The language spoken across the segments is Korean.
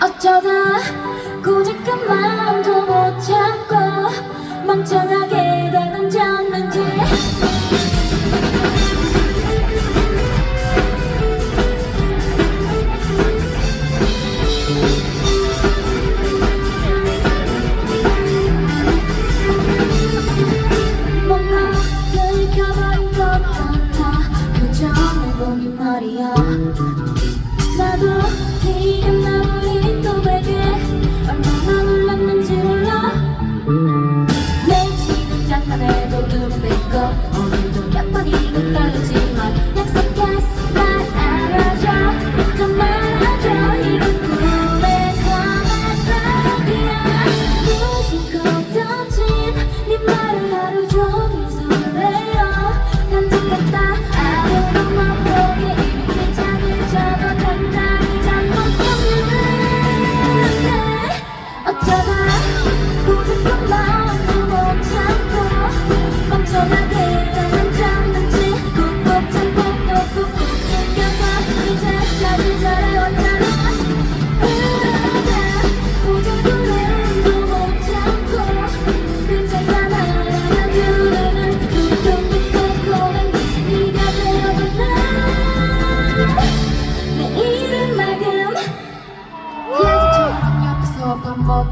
어쩌다 고작 그 마음도 못 참고 멍청하게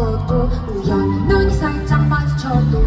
바꿔도 우연히 살짝 마주쳐도